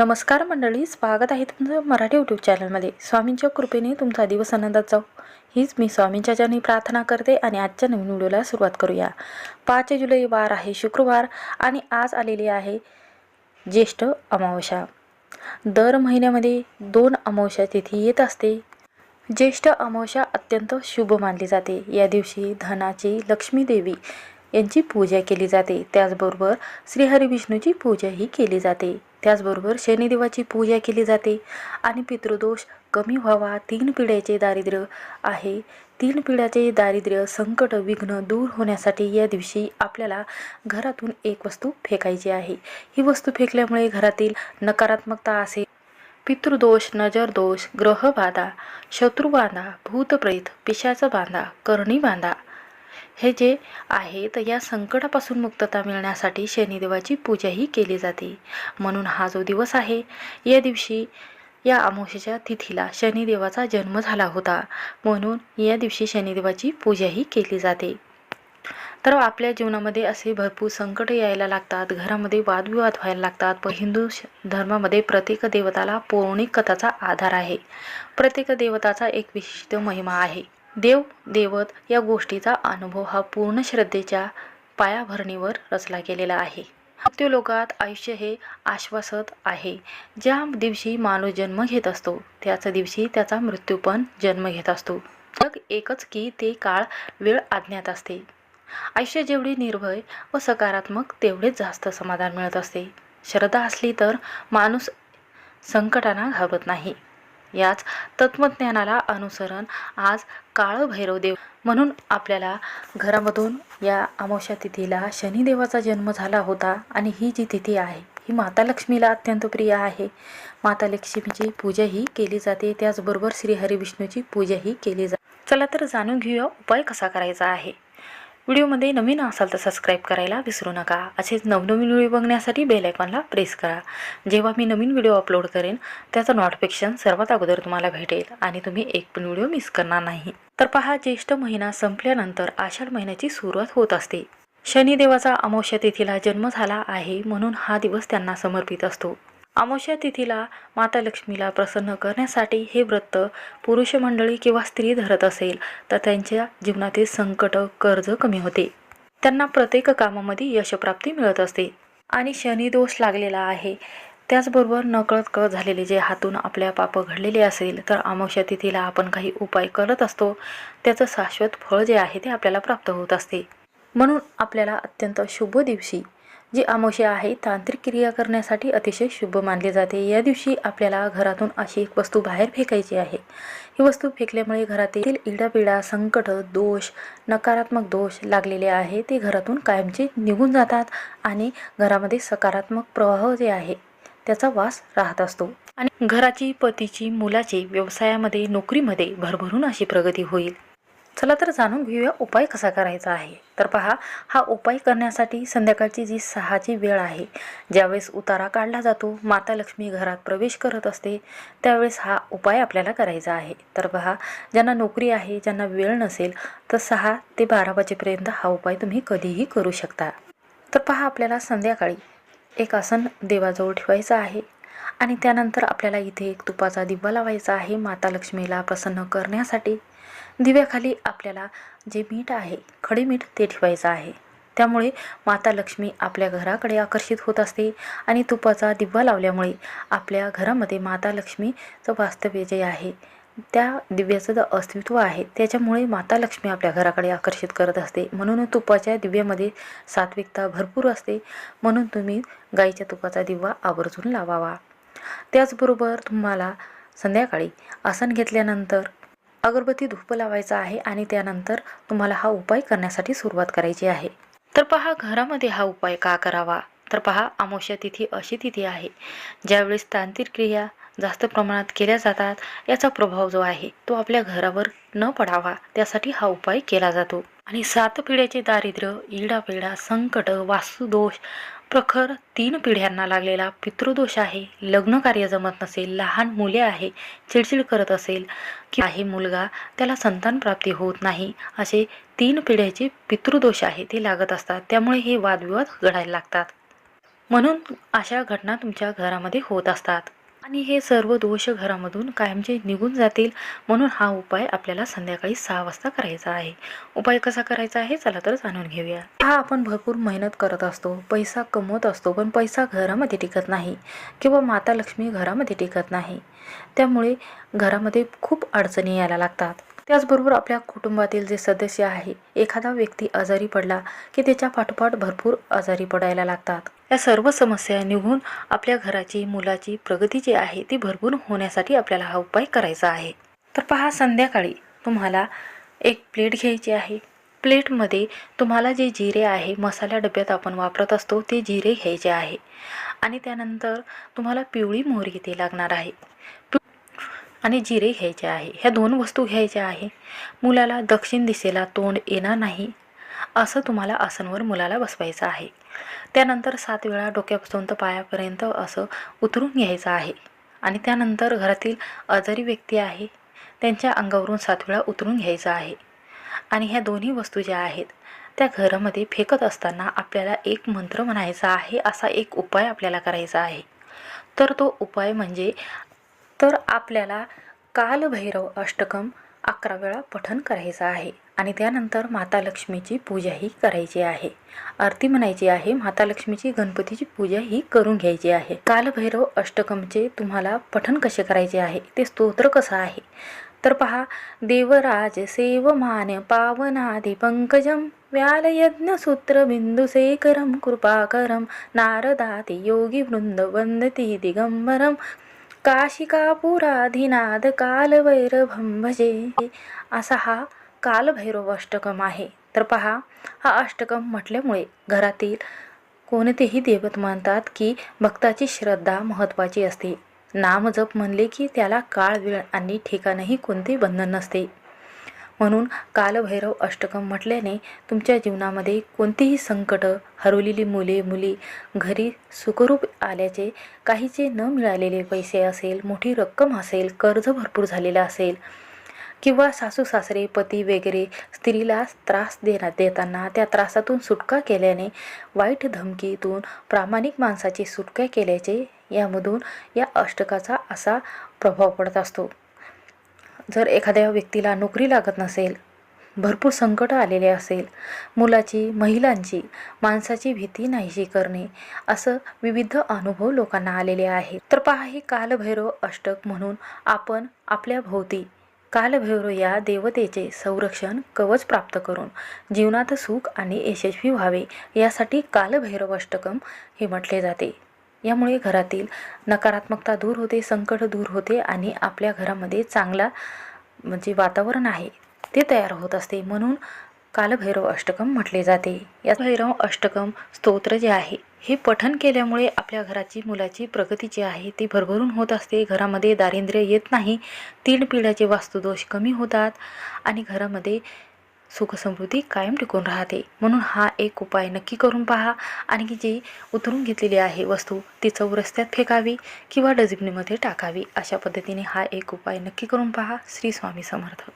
नमस्कार मंडळी स्वागत आहे तुमचं मराठी यूट्यूब चॅनलमध्ये स्वामींच्या कृपेने तुमचा दिवस आनंदात जाऊ हीच मी स्वामींच्या चरणी प्रार्थना करते आणि आजच्या नवीन व्हिडिओला सुरुवात करूया. पाच जुलै वार आहे शुक्रवार आणि आज आलेली आहे ज्येष्ठ अमावस्या. दर महिन्यामध्ये दोन अमावस्या तिथी येत असते. ज्येष्ठ अमावस्या अत्यंत शुभ मानली जाते. या दिवशी धनाची लक्ष्मी देवी यांची पूजा केली जाते. त्याचबरोबर श्रीहरी विष्णूची पूजाही केली जाते. त्याचबरोबर शनिदेवाची पूजा केली जाते. आणि पितृदोष कमी व्हावा तीन पिढ्याचे दारिद्र्य आहे. तीन पिढ्याचे दारिद्र्य संकट विघ्न दूर होण्यासाठी या दिवशी आपल्याला घरातून एक वस्तू फेकायची आहे. ही वस्तू फेकल्यामुळे घरातील नकारात्मकता असेल. पितृदोष नजरदोष ग्रहबाधा शत्रुबाधा भूतप्रेत पिशाचा बांधा करणी बांधा हे जे आहे तर या संकटापासून मुक्तता मिळण्यासाठी शनिदेवाची पूजाही केली जाते. म्हणून हा जो दिवस आहे या दिवशी या अमावस्येच्या तिथीला शनिदेवाचा जन्म झाला होता. म्हणून या दिवशी शनिदेवाची पूजाही केली जाते. तर आपल्या जीवनामध्ये असे भरपूर संकट यायला लागतात. घरामध्ये वादविवाद व्हायला लागतात. पण हिंदू श- धर्मामध्ये प्रत्येक देवताला पौराणिक कथाचा आधार आहे. प्रत्येक देवताचा एक विशिष्ट महिमा आहे. देव देवत या गोष्टीचा अनुभव हा पूर्ण श्रद्धेच्या पायाभरणीवर रचला गेलेला आहे. मृत्यूलोकात आयुष्य हे आश्वासत आहे. ज्या दिवशी माणूस जन्म घेत असतो त्याच दिवशी त्याचा मृत्यू पण जन्म घेत असतो. जग एकच की ते काळ वेळ आज्ञात असते. आयुष्य जेवढे निर्भय व सकारात्मक तेवढेच जास्त समाधान मिळत असते. श्रद्धा असली तर माणूस संकटांना घाबरत नाही. याच तत्त्वज्ञानाला अनुसरण आज काळ देव म्हणून आपल्याला घरामधून या अमावस्या तिथीला शनिदेवाचा जन्म झाला होता आणि ही जी तिथी आहे ही माता लक्ष्मीला अत्यंत प्रिय आहे. माता लक्ष्मीची पूजाही केली जाते त्याचबरोबर श्री हरिविष्णूची पूजाही केली जाते. चला तर जाणून घेऊया उपाय कसा करायचा आहे. व्हिडिओमध्ये नवीन असाल तर सबस्क्राईब करायला विसरू नका. असेच नवनवीन व्हिडिओ बघण्यासाठी बेल आयकॉनला प्रेस करा. जेव्हा मी नवीन व्हिडिओ अपलोड करेन त्याचं नोटिफिकेशन सर्वात अगोदर तुम्हाला भेटेल आणि तुम्ही एक पण व्हिडिओ मिस करणार नाही. तर पहा ज्येष्ठ महिना संपल्यानंतर आषाढ महिन्याची सुरुवात होत असते. शनिदेवाचा अमावस्या तिथीला जन्म झाला आहे म्हणून हा दिवस त्यांना समर्पित असतो. अमावस्या तिथीला माता लक्ष्मीला प्रसन्न करण्यासाठी हे व्रत पुरुष मंडळी किंवा स्त्री धरत असेल तर त्यांच्या जीवनातील संकट कर्ज कमी होते. त्यांना प्रत्येक कामामध्ये यशप्राप्ती मिळत असते. आणि शनिदोष लागलेला आहे. त्याचबरोबर नकळत कळत झालेले जे हातून आपल्या पाप घडलेले असेल तर अमावस्या तिथीला आपण काही उपाय करत असतो. त्याचं शाश्वत फळ जे आहे ते आपल्याला प्राप्त होत असते. म्हणून आपल्याला अत्यंत शुभ दिवशी जी अमावस्या आहे तांत्रिक क्रिया करण्यासाठी अतिशय शुभ मानली जाते. या दिवशी आपल्याला घरातून अशी एक वस्तू बाहेर फेकायची आहे. ही वस्तू फेकल्यामुळे घरातील इडापिडा संकट दोष नकारात्मक दोष लागलेले आहे. ते घरातून कायमचे निघून जातात आणि घरामध्ये सकारात्मक प्रवाह जे आहे त्याचा वास राहत असतो. आणि घराची पतीची मुलाची व्यवसायामध्ये नोकरीमध्ये भरभरून अशी प्रगती होईल. चला तर जाणून घेऊया उपाय कसा करायचा आहे. तर पहा हा उपाय करण्यासाठी संध्याकाळची जी सहाची वेळ आहे ज्यावेळेस उतारा काढला जातो माता लक्ष्मी घरात प्रवेश करत असते त्यावेळेस हा उपाय आपल्याला करायचा आहे. तर पहा ज्यांना नोकरी आहे ज्यांना वेळ नसेल तर सहा ते बारा वाजेपर्यंत हा उपाय तुम्ही कधीही करू शकता. तर पहा आपल्याला संध्याकाळी एक आसन देवाजवळ ठेवायचं आहे. आणि त्यानंतर आपल्याला इथे एक तुपाचा दिवा लावायचा आहे माता लक्ष्मीला प्रसन्न करण्यासाठी. दिव्याखाली आपल्याला जे मीठ आहे खडे मीठ ते ठेवायचं आहे. त्यामुळे माता लक्ष्मी आपल्या घराकडे आकर्षित होत असते आणि तुपाचा दिवा लावल्यामुळे आपल्या घरामध्ये माता लक्ष्मीचं वास्तव्य जे आहे त्या दिव्याचं जे अस्तित्व आहे त्याच्यामुळे माता लक्ष्मी आपल्या घराकडे आकर्षित करत असते. म्हणून तुपाच्या दिव्यामध्ये सात्विकता भरपूर असते. म्हणून तुम्ही गाईच्या तुपाचा दिवा आवर्जून लावावा. त्याचबरोबर तुम्हाला संध्याकाळी आसन घेतल्यानंतर अगरबत्ती धूप लावायचा आहे आणि त्यानंतर तुम्हाला हा उपाय करण्यासाठी सुरुवात करायची आहे. तर पहा घरामध्ये हा उपाय का करावा? तर पहा अमावस्या तिथी अशी तिथी आहे. ज्यावेळेस तांत्रिक क्रिया जास्त प्रमाणात केल्या जातात याचा प्रभाव जो आहे तो आपल्या घरावर न पडावा त्यासाठी हा उपाय केला जातो. आणि सात पिढ्याचे दारिद्र्य इडापिडा संकट वास्तुदोष प्रखर तीन पिढ्यांना लागलेला पितृदोष आहे. लग्न कार्य जमत नसेल लहान मुले आहे चिडचिड करत असेल की आहे मुलगा त्याला संतान प्राप्ती होत नाही असे तीन पिढ्याचे पितृदोष आहे ते लागत असतात. त्यामुळे हे वादविवाद घडायला लागतात. म्हणून अशा घटना तुमच्या घरामध्ये होत असतात. आणि हे सर्व दोष घरामधून कायमचे निघून जातील म्हणून हा उपाय आपल्याला संध्याकाळी सहा वाजता करायचा आहे. उपाय कसा करायचा आहे? चला तर जाणून घेऊया. हा आपण भरपूर मेहनत करत असतो. पैसा कमवत असतो पण पैसा घरामध्ये टिकत नाही किंवा माता लक्ष्मी घरामध्ये टिकत नाही. त्यामुळे घरामध्ये खूप अडचणी यायला लागतात. त्याचबरोबर आपल्या कुटुंबातील जे सदस्य आहे एखादा व्यक्ती आजारी पडला की त्याच्या पाठोपाठ भरपूर आजारी पडायला लागतात. या सर्व समस्या निघून आपल्या घराची मुलाची प्रगती जी आहे ती भरपूर होण्यासाठी आपल्याला हा उपाय करायचा आहे. तर पहा संध्याकाळी तुम्हाला एक प्लेट घ्यायची आहे. प्लेटमध्ये तुम्हाला जे जिरे आहे मसाला डब्यात आपण वापरत असतो ते जिरे घ्यायचे आहे. आणि त्यानंतर तुम्हाला पिवळी मोहरी इथे लागणार आहे. आणि जिरे घ्यायचे आहे. ह्या दोन वस्तू घ्यायच्या आहे. मुलाला दक्षिण दिशेला तोंड येणार नाही असं तुम्हाला आसनवर मुलाला बसवायचं आहे. त्यानंतर सात वेळा डोक्यापासून तर पायापर्यंत असं उतरून घ्यायचं आहे. आणि त्यानंतर घरातील आजारी व्यक्ती आहे त्यांच्या अंगावरून सात वेळा उतरून घ्यायचं आहे. आणि ह्या दोन्ही वस्तू ज्या आहेत त्या घरामध्ये फेकत असताना आपल्याला एक मंत्र म्हणायचा आहे असा एक उपाय आपल्याला करायचा आहे. तर तो उपाय म्हणजे तर आपल्याला कालभैरव अष्टकम अकरा वेळा पठन करायचं आहे आणि त्यानंतर माता लक्ष्मीची पूजाही करायची आहे. आरती म्हणायची आहे माता लक्ष्मीची गणपतीची पूजा ही करून घ्यायची आहे. कालभैरव अष्टकमचे तुम्हाला पठन कसे करायचे आहे? ते स्तोत्र कसं आहे? तर पहा देवराज सेवमान पावनादि पंकजम व्यालयज्ञसूत्र बिंदुशेखरं कृपाकरं नारदाति योगी वृंद वंदती दिगंबरम काशिकापुराधिनाद कालभैरभं भजे। असा हा कालभैरव अष्टकम आहे तर पहा हा अष्टकम म्हटल्यामुळे घरातील कोणतेही देवत मानतात की भक्ताची श्रद्धा महत्त्वाची असते. नामजप म्हणले की त्याला काळ वेळ आणि ठिकाणही कोणते बंधन नसते. म्हणून कालभैरव अष्टकम म्हटल्याने तुमच्या जीवनामध्ये कोणतीही संकटं हरवलेली मुले मुली घरी सुखरूप आल्याचे काहीचे न मिळालेले पैसे असेल मोठी रक्कम असेल कर्ज भरपूर झालेलं असेल किंवा सासू सासरे पती वगैरे स्त्रीला त्रास देण्यात देताना त्या त्रासातून सुटका केल्याने वाईट धमकीतून प्रामाणिक माणसाची सुटका केल्याचे यामधून या अष्टकाचा असा प्रभाव पडत असतो. जर एखाद्या व्यक्तीला नोकरी लागत नसेल भरपूर संकट आलेले असेल मुलाची महिलांची माणसाची भीती नाहीशी करणे असं विविध अनुभव लोकांना आलेले आहेत. तर पहा ही कालभैरव अष्टक म्हणून आपण आपल्या भोवती कालभैरव या देवतेचे संरक्षण कवच प्राप्त करून जीवनात सुख आणि यशस्वी व्हावे यासाठी कालभैरव अष्टकम हे म्हटले जाते. यामुळे घरातील नकारात्मकता दूर होते संकट दूर होते आणि आपल्या घरामध्ये चांगला म्हणजे वातावरण आहे ते तयार होत असते. म्हणून कालभैरव अष्टकम म्हटले जाते. या भैरव अष्टकम स्तोत्र जे आहे हे पठन केल्यामुळे आपल्या घराची मुलाची प्रगती जी आहे ती भरभरून होत असते. घरामध्ये दारिद्र्य येत नाही तीन पिढ्याचे वास्तुदोष कमी होतात आणि घरामध्ये सुखसमृद्धी कायम टिकून राहते. म्हणून हा एक उपाय नक्की करून पहा. आणि जी उतरून घेतलेली आहे वस्तू ती चव रस्त्यात फेकावी किंवा डस्टबिनमध्ये टाकावी अशा पद्धतीने हा एक उपाय नक्की करून पहा. श्री स्वामी समर्थ.